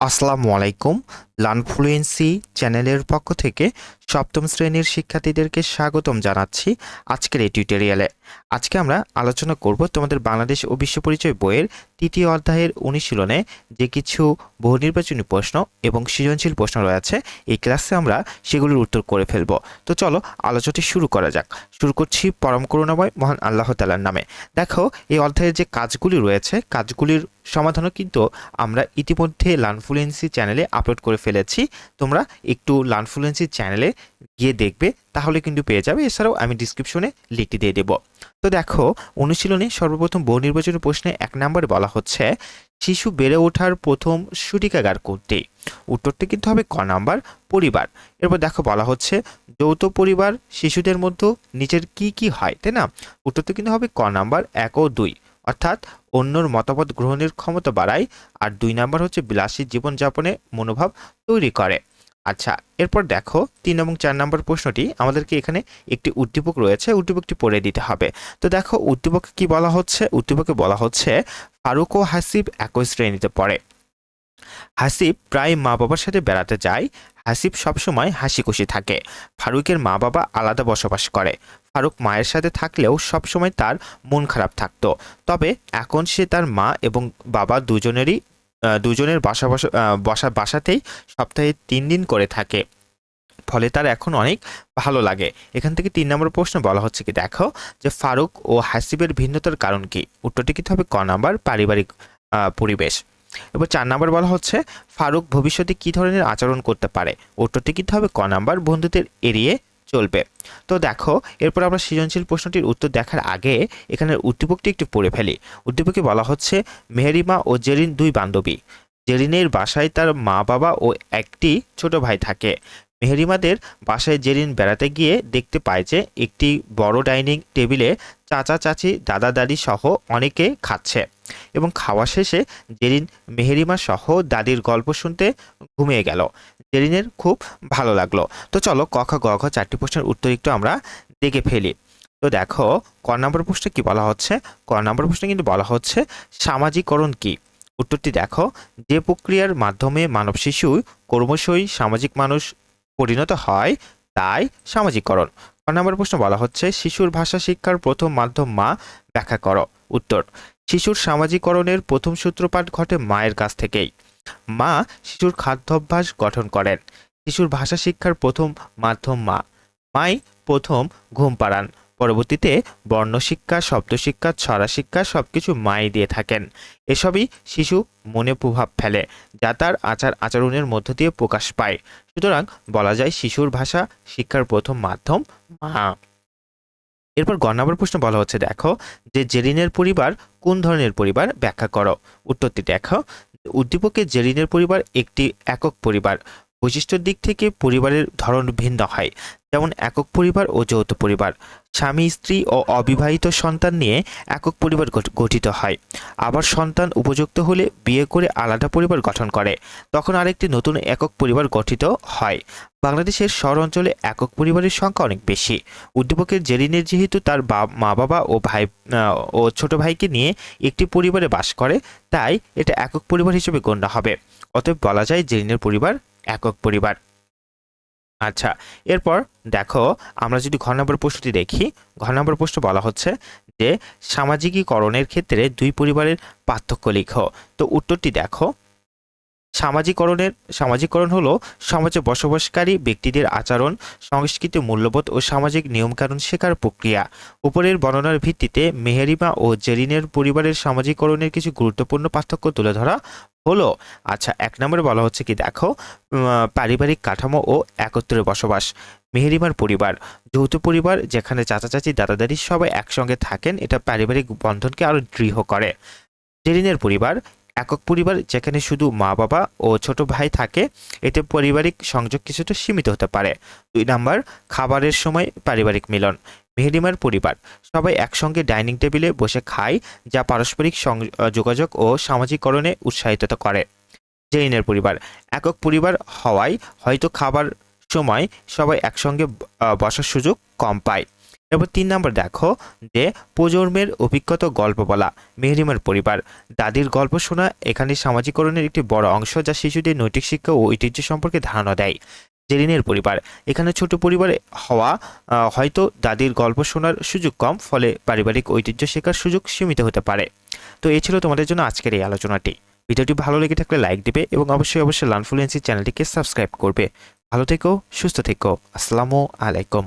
আসসালামু আলাইকুম। লার্নফ্লুয়েন্সি চ্যানেলের পক্ষ থেকে সপ্তম শ্রেণির শিক্ষার্থীদেরকে স্বাগতম জানাচ্ছি আজকের এই টিউটোরিয়ালে। আজকে আমরা আলোচনা করব তোমাদের বাংলাদেশ ও বিশ্ব পরিচয় বইয়ের তৃতীয় অধ্যায়ের অনুশীলনে যে কিছু বহু নির্বাচনী প্রশ্ন এবং সৃজনশীল প্রশ্ন রয়েছে, এই ক্লাসে আমরা সেগুলির উত্তর করে ফেলব। তো চলো আলোচনাটি শুরু করা যাক। শুরু করছি পরম করুণাময় মহান আল্লাহ তালার নামে। দেখো, এই অধ্যায়ের যে কাজগুলি রয়েছে, কাজগুলির সমাধানও কিন্তু আমরা ইতিমধ্যে লার্নফ্লুয়েন্সি চ্যানেলে আপলোড করে ফেলেছি, তোমরা একটু লার্নফ্লুয়েন্সি চ্যানেলে গিয়ে দেখবে, তাহলে কিন্তু পেয়ে যাবে। এছাড়াও আমি ডিসক্রিপশনে লিখে দিয়ে দেবো। তো দেখো, অনুশীলনে সর্বপ্রথম বহু নির্বাচনী প্রশ্নে এক নম্বরে বলা হচ্ছে, শিশু বেড়ে ওঠার প্রথম সূটিকাগার কোনটি? উত্তরটি কিন্তু হবে ক নাম্বার, পরিবার। এরপর দেখো বলা হচ্ছে, যৌথ পরিবার শিশুদের মধ্যে নিচের কি কি হয়? তাই না? উত্তরটি কিন্তু হবে ক নাম্বার, এক ও দুই। অর্থাৎ অন্যর মতামত গ্রহণের ক্ষমতা বাড়ায় আর দুই নাম্বার হচ্ছে বিলাসী জীবনযাপনে মনোভাব তৈরি করে। আচ্ছা এরপর দেখো তিন এবং চার নম্বর প্রশ্নটি। আমাদেরকে এখানে একটি উদ্দীপক রয়েছে, উদ্দীপকটি পড়ে দিতে হবে। তো দেখো, উদ্দীপকে কি বলা হচ্ছে? উদ্দীপকে বলা হচ্ছে, ফারুক ও হাসিব একই শ্রেণীতে পড়ে। হাসিব প্রায় মা বাবার সাথে বেড়াতে যায় হাসিব সবসময় হাসি খুশি থাকে। ফারুকের মা বাবা আলাদা বসবাস করে। ফারুক মায়ের সাথে থাকলেও সবসময় তার মন খারাপ থাকতো। তবে এখন সে তার মা এবং বাবা দুজনেরই দুজনের বাসা বসা বসা, বাসাতেই সপ্তাহে তিন দিন করে থাকে। ফলে তার এখন অনেক ভালো লাগে। এখান থেকে তিন নম্বর প্রশ্ন বলা হচ্ছে কি, দেখো যে ফারুক ও হাসিবের ভিন্নতার কারণ কি? উত্তরটি কিন্তু হবে ক নাম্বার পারিবারিক পরিবেশ। এবার চার নাম্বার বলা হচ্ছে, ফারুক ভবিষ্যতে কি ধরনের আচরণ করতে পারে? উত্তরটি কিন্তু হবে ক নাম্বার, বন্ধুদের এড়িয়ে চলবে। তো দেখো, এরপর আমরা সৃজনশীল প্রশ্নটির উত্তর দেখার আগে এখানের উদ্দীপকটি একটু পড়ে ফেলি। উদ্দীপকে বলা হচ্ছে, মেহরিমা ও জেরিন দুই বান্ধবী। জেরিনের বাসায় তার মা বাবা ও একটি ছোট ভাই থাকে। মেহেরিমাদের বাসায় জেরিন বেড়াতে গিয়ে দেখতে পায় যে একটি বড় ডাইনিং টেবিলে চাচা, চাচি, দাদা, দাদি সহ অনেকে খাচ্ছে এবং খাওয়া শেষে জেরিন মেহেরিমা সহ দাদির গল্প শুনতে ঘুমিয়ে গেল জেরিনের খুব ভালো লাগল। তো চলো ক খ, গ ঘ চারটি প্রশ্নের উত্তর একটু আমরা দেখে ফেলি। তো দেখো, ক নম্বর প্রশ্নে কি বলা হচ্ছে? ক নম্বর প্রশ্নে কিন্তু বলা হচ্ছে, সামাজিকরণ কি? উত্তরটি দেখো, যে প্রক্রিয়ার মাধ্যমে মানব শিশু ক্রমশই সামাজিক মানুষ পরিণত হয়, তাই সামাজিকরণ ক নম্বর প্রশ্ন বলা হচ্ছে, শিশুর ভাষা শিক্ষার প্রথম মাধ্যম মা, ব্যাখ্যা করো। উত্তর, শিশুর সামাজিকরণের প্রথম সূত্রপাত ঘটে মায়ের কাছ থেকেই। মা শিশুর খাদ্যাভ্যাস গঠন করেন। শিশুর ভাষা শিক্ষার প্রথম মাধ্যম মা। মাই প্রথম ঘুম পাড়ান। পরবর্তীতে বর্ণশিক্ষা, শব্দশিক্ষা ছড়া শিক্ষা সবকিছু মাই দিয়ে থাকেন। এসবই শিশু মনে প্রভাব ফেলে, যা তার আচার আচরণের মধ্য দিয়ে প্রকাশ পায়। সুতরাং বলা যায় শিশুর ভাষা শিক্ষার প্রথম মাধ্যম মা। এরপর গ নম্বর প্রশ্ন বলা হচ্ছে, দেখো যে জেরিনের পরিবার কোন ধরনের পরিবার? ব্যাখ্যা করো। উত্তরটি দেখো, উদ্দীপকে জেরিনের পরিবার একটি একক পরিবার। বৈশিষ্ট্যের দিক থেকে পরিবারের ধরন ভিন্ন হয়। যেমন একক পরিবার ও যৌথ পরিবার। স্বামী, স্ত্রী ও অবিবাহিত সন্তান নিয়ে একক পরিবার গঠ- গঠিত হয়। আবার সন্তান উপযুক্ত হলে বিয়ে করে আলাদা পরিবার গঠন করে। তখন আরেকটি নতুন একক পরিবার গঠিত হয়। বাংলাদেশের শহর অঞ্চলে একক পরিবারের সংখ্যা অনেক বেশি। উদ্দীপকের জেরিনের যেহেতু তার মা বাবা ও ভাই ও ছোট ভাইকে নিয়ে একটি পরিবারে বাস করে, তাই এটা একক পরিবার হিসেবে গণ্য হবে। অতএব বলা যায় জেরিনের পরিবার একক পরিবার। আচ্ছা এরপর দেখো আমরা যদি ঘ নম্বর প্রশ্নটি দেখি ঘ নম্বর প্রশ্ন বলা হচ্ছে যে সামাজিকীকরণের ক্ষেত্রে দুই পরিবারের পার্থক্য লিখো। তো উত্তরটি দেখো সামাজিকরণের সামাজিকরণ হলো সমাজে বসবাসকারী ব্যক্তিদের আচরণ, সংস্কৃতি মূল্যবোধ ও সামাজিক নিয়মকানুন শেখার প্রক্রিয়া। উপরের বর্ণনার ভিত্তিতে মেহেরিমা ও জেরিনের পরিবারের সামাজিকরণের কিছু গুরুত্বপূর্ণ পার্থক্য তুলে ধরা হলো। আচ্ছা এক নম্বরে বলা হচ্ছে কি, দেখো পারিবারিক কাঠামো ও একত্রে বসবাস। মেহেরিমার পরিবার, যৌথ পরিবার যেখানে চাচা, চাচি, দাদা, দাদি সবাই একসঙ্গে থাকেন, এটা পারিবারিক বন্ধনকে আরও দৃঢ় করে। জেরিনের পরিবার, একক পরিবার যেখানে শুধু মা, বাবা ও ছোট ভাই থাকে, এতে পারিবারিক সংযোগ কিছুটা সীমিত হতে পারে। দুই নাম্বার, খাবারের সময় পারিবারিক মিলন। মেহেরিমার পরিবার। সবাই একসঙ্গে ডাইনিং টেবিলে বসে খায়, যা পারস্পরিক যোগাযোগ ও সামাজিককরণে উৎসাহিত করে। জেইনের পরিবার। একক পরিবার হওয়ায় হয়তো খাবার সময় সবাই একসঙ্গে বসার সুযোগ কম পায়। এরপর তিন নম্বর দেখো যে প্রজন্মের অভিজ্ঞতা গল্প বলা মেহরিমার পরিবার। দাদির গল্প শোনা এখানে সামাজিকরণের একটি বড় অংশ যা শিশুদের নৈতিক শিক্ষা ও ঐতিহ্য সম্পর্কে ধারণা দেয়। জেরিনের পরিবার। এখানে ছোট পরিবারে হওয়া হয়তো দাদির গল্প শোনার সুযোগ কম, ফলে পারিবারিক ঐতিহ্য শেখার সুযোগ সীমিত হতে পারে। তো এ ছিল তোমাদের জন্য আজকের এই আলোচনাটি। ভিডিওটি ভালো লেগে থাকলে লাইক দিবে এবং অবশ্যই অবশ্যই লানফ্লুয়েন্সি চ্যানেলটিকে সাবস্ক্রাইব করবে। ভালো থেকো, সুস্থ থেকো। আসসালামু আলাইকুম।